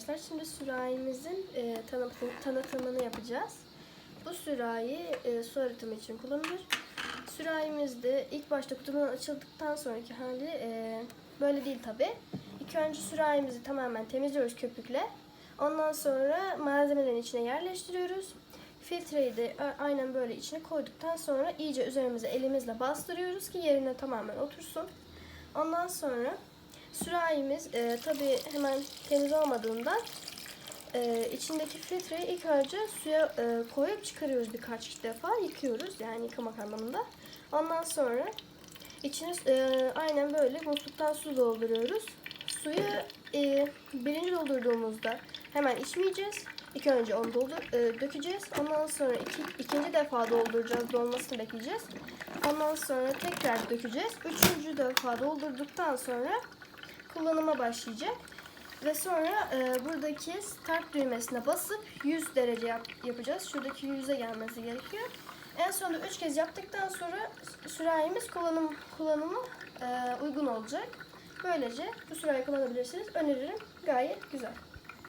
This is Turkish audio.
arkadaşlar. Şimdi sürahimizin e, tanıtım, tanıtımını yapacağız. Bu sürahi e, su arıtımı için kullanılır. Sürahimizde ilk başta kutudan açıldıktan sonraki hali e, böyle değil tabi. İlk önce sürahimizi tamamen temizliyoruz köpükle. Ondan sonra malzemelerin içine yerleştiriyoruz. Filtreyi de aynen böyle içine koyduktan sonra iyice üzerimize elimizle bastırıyoruz ki yerine tamamen otursun. Ondan sonra sürahimiz e, tabi hemen temiz olmadığından e, içindeki filtreyi ilk önce suya e, koyup çıkarıyoruz birkaç defa yıkıyoruz yani yıkamak anlamında. Ondan sonra içine e, aynen böyle musluktan su dolduruyoruz. Suyu e, birinci doldurduğumuzda hemen içmeyeceğiz. İlk önce onu doldur, e, dökeceğiz. Ondan sonra iki, ikinci defa dolduracağız, dolmasını bekleyeceğiz. Ondan sonra tekrar dökeceğiz. Üçüncü defa doldurduktan sonra kullanıma başlayacak. Ve sonra e, buradaki start düğmesine basıp 100 derece yap- yapacağız. Şuradaki 100'e gelmesi gerekiyor. En sonunda 3 kez yaptıktan sonra sürahimiz kullanım kullanımı e, uygun olacak. Böylece bu sürahi kullanabilirsiniz. Öneririm. Gayet güzel.